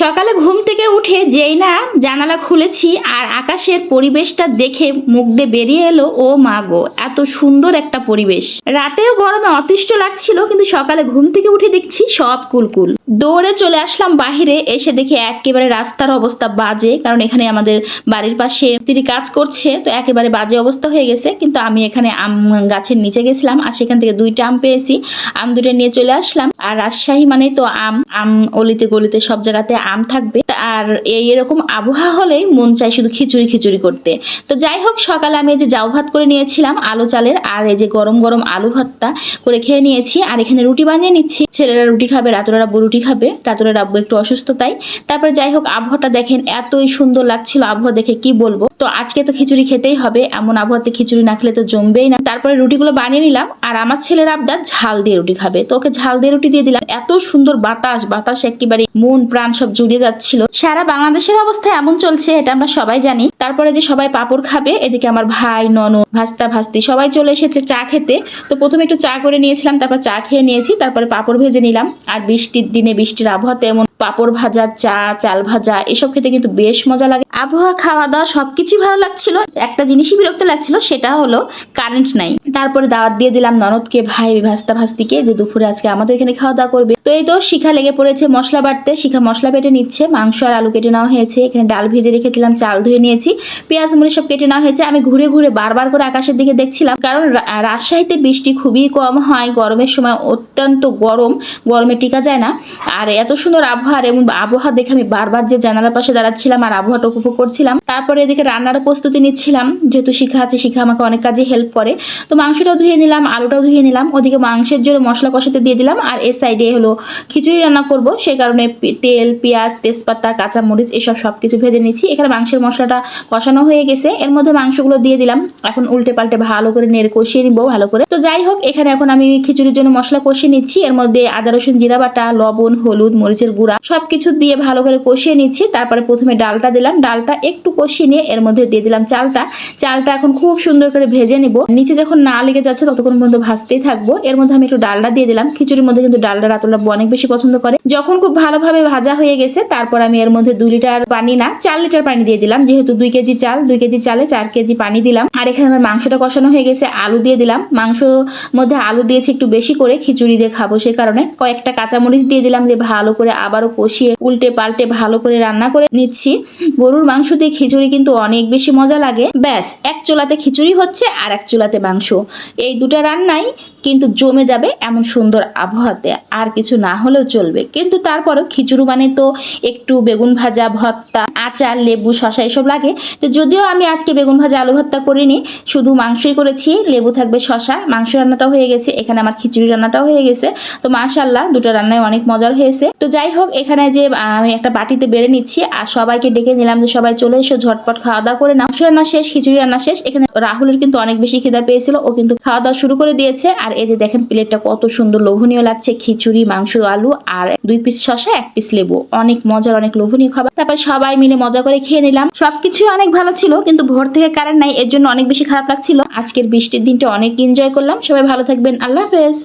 সকালে ঘুম থেকে উঠে যেই না জানালা খুলেছি আর আকাশের পরিবেশটা দেখে দিয়ে বেরিয়ে এলো, ও মা গো, এত সুন্দর একটা পরিবেশ। রাতেও গরমে অতিষ্ঠ লাগছিল, কিন্তু সকালে ঘুম থেকে উঠে দেখছি সব কুলকুল। দৌড়ে চলে আসলাম বাহিরে, এসে দেখি একেবারে রাস্তার অবস্থা বাজে, কারণ এখানে আমাদের বাড়ির পাশে স্ত্রী কাজ করছে, তো একেবারে বাজে অবস্থা হয়ে গেছে, কিন্তু আমি এখানে আম গাছের নিচে গেছিলাম, আর সেখান থেকে দুইটা আম পেয়েছি। আম দুটো নিয়ে চলে আসলাম, আর রাজশাহী মানে তো আম আম অলিতে গলিতে সব জায়গাতে আম থাকবে। আর এই এরকম আবহাওয়া হলে মন চাই শুধু খিচুড়ি খিচুড়ি করতে। তো যাই হোক, সকালে আমি এই যে জাউ ভাত করে নিয়েছিলাম, আলু চালের, আর এই যে গরম গরম আলু ভর্তা করে খেয়ে নিয়েছি, আর এখানে রুটি বানিয়ে নিচ্ছি। ছেলেরা রুটি খাবে রাতুরা আব্বু রুটি খাবে রাতুরা আব্বু একটু অসুস্থ তাই। তারপরে যাই হোক, আবহাওয়াটা দেখেন, এতই সুন্দর লাগছিল আবহাওয়া দেখে কি বলব। তো আজকে তো খিচুড়ি খেতেই হবে, এমন আবহাওয়াতে খিচুড়ি না খেলে তো জমবেই না। তারপরে রুটিগুলো বানিয়ে নিলাম, আর আমার ছেলের আবদার ঝাল দিয়ে রুটি খাবে। তো ওকে ঝাল দিয়ে রুটি দিয়ে দিলাম। এত সুন্দর বাতাস বাতাস একেবারে মন, প্রাণ সব জুড়িয়ে যাচ্ছিল। সারা বাংলাদেশের অবস্থা এমন চলছে, এটা আমরা সবাই জানি। তারপরে যে সবাই পাপড় খাবে, এদিকে আমার ভাই নন ভাস্তা, ভাস্তি সবাই চলে এসেছে চা খেতে। তো প্রথমে একটু চা করে নিয়েছিলাম, তারপর চা খেয়ে নিয়েছি, তারপরে পাপড় ভেজে নিলাম। আর বৃষ্টির দিনে বৃষ্টির আবহাওয়াতে এমন পাপড় ভাজা, চা, চাল ভাজা, এসব খেতে কিন্তু বেশ মজা লাগে। আবহাওয়া খাওয়া দাওয়া সবকিছুই ভালো লাগছিল। একটা জিনিসই বিরক্ত লাগছিল, সেটা হলো কারেন্ট নাই। তারপরে দাওয়াত দিয়ে দিলাম ননদকে, ভাই ভাস্তা ভাস্তিকে যে দুপুরে আজকে আমাদের এখানে খাওয়া দাওয়া করবে। তো এই তো শিখা লেগে পড়েছে মশলা বাটতে। শিখা মশলা বেটে নিচ্ছে, মাংস আর আলু কেটে নেওয়া হয়েছে। এখানে ডাল ভেজে রেখেছিলাম, চাল ধুয়ে নিয়েছি, পেঁয়াজ মুড়ি সব কেটে নেওয়া হয়েছে। আমি ঘুরে ঘুরে বারবার করে আকাশের দিকে দেখছিলাম, কারণ রাজশাহীতে বৃষ্টি খুবই কম হয়, গরমের সময় অত্যন্ত গরম, গরমে টিকা যায় না। আর এত সুন্দর আবহাওয়া এবং আবহাওয়া দেখে আমি বারবার যে জানালার পাশে দাঁড়াচ্ছিলাম, আর আবহাওয়াটা উপভোগ করছিলাম তারপরে এদিকে রান্নারও প্রস্তুতি নিচ্ছিলাম। যেহেতু শিখা আছে, শিখা আমাকে অনেক কাজে হেল্প করে। তো মাংসটাও ধুয়ে নিলাম, আলুটাও ধুয়ে নিলাম। ওদিকে মাংসের জন্য মশলা কষাতে দিয়ে দিলাম। আর এর সাইডে হলো খিচুড়ি রান্না করব। সেই কারণে তেল, পেঁয়াজ, তেজপাতা, কাঁচামরিচ এসব সব কিছু ভেজে নিচ্ছি। এখানে মাংসের মশলাটা কষানো হয়ে গেছে। এর মধ্যে মাংসগুলো দিয়ে দিলাম। এখন উল্টে পাল্টে ভালো করে নেড়ে কষিয়ে নিবো, ভালো করে। তো যাই হোক, এখানে এখন আমি খিচুড়ির জন্য মশলা কষিয়ে নিচ্ছি। এর মধ্যে আদা, রসুন, জিরা বাটা, লবণ, হলুদ, মরিচের গুঁড়া সবকিছু দিয়ে ভালো করে কষিয়ে নিচ্ছি। তারপরে প্রথমে ডালটা দিলাম। ডালটা একটু কষিয়ে নিয়ে এর মধ্যে দিয়ে দিলাম চালটা। চালটা এখন খুব সুন্দর করে ভেজে নিব। নিচে যখন না লেগে যাচ্ছে ততক্ষণ পর্যন্ত ভাজতেই থাকব। এর মধ্যে আমি একটু ডালটা দিয়ে দিলাম। খিচুড়ির মধ্যে কিন্তু ডালটা রাতুল আব্বু অনেক বেশি পছন্দ করে। যখন খুব ভালোভাবে ভাজা হয়ে গেছে, তারপর আমি এর মধ্যে দুই লিটার পানি না, চার লিটার পানি দিয়ে দিলাম। যেহেতু দুই কেজি চাল, দুই কেজি চালে চার কেজি পানি দিলাম। আর এখানে আমার মাংসটা কষানো হয়ে গেছে, আলু দিয়ে দিলাম। মাংস মধ্যে আলু দিয়েছি একটু বেশি করে, খিচুড়ি দিয়ে খাব সে কারণে। কয়েকটা কাঁচামরিচ দিয়ে দিলাম দিয়ে ভালো করে আবারও কষিয়ে উল্টে পাল্টে ভালো করে রান্না করে নিচ্ছি। গরুর মাংস দিয়ে খিচুড়ি কিন্তু অনেক বেশি মজা লাগে। ব্যাস, এক চুলাতে খিচুড়ি হচ্ছে আর এক চুলাতে মাংস। এই দুটা রান্নাই কিন্তু জমে যাবে এমন সুন্দর আবহাওয়াতে। আর কিছু না হলেও চলবে। কিন্তু তারপরেও খিচুড়ি মানে তো একটু বেগুন ভাজা, ভর্তা, আচার, লেবু শশা এসব লাগে। তো যদিও আমি আজকে বেগুন ভাজা, আলু ভর্তা করিনি, শুধু মাংসই করেছি, লেবু থাকবে শশা মাংস রান্নাটাও হয়ে গেছে, এখানে আমার খিচুড়ি রান্নাটাও হয়ে গেছে। তো মাশাল্লাহ দুটো রান্নায় অনেক মজার হয়েছে। তো যাই হোক, এখানে যে আমি একটা বাটিতে বেড়ে নিচ্ছি, আর সবাইকে ডেকে নিলাম যে সবাই চলে এসো ঝটপট খাওয়া দাওয়া করে নাও। রান্না শেষ, খিচুড়ি রান্না শেষ। এখানে রাহুলের কিন্তু অনেক বেশি খিদা পেয়েছিল, ও কিন্তু খাওয়া দাওয়া শুরু করে দিয়েছে। আর এই যে দেখেন প্লেটটা কত সুন্দর লোভনীয় লাগছে, খিচুড়ি, মাংস, আলু আর দুই পিস শশা এক পিস লেবু। অনেক মজার, অনেক লোভনীয় খাবার। তারপর সবাই মিলে মজা করে খেয়ে নিলাম। সবকিছুই অনেক ভালো ছিল, কিন্তু ভোর থেকে কারেন্ট নাই, এর জন্য অনেক বেশি খারাপ লাগছিল। আজকের বৃষ্টির দিনটা অনেক এনজয় করলাম। সবাই ভালো থাকবেন। আল্লাহ হাফেজ।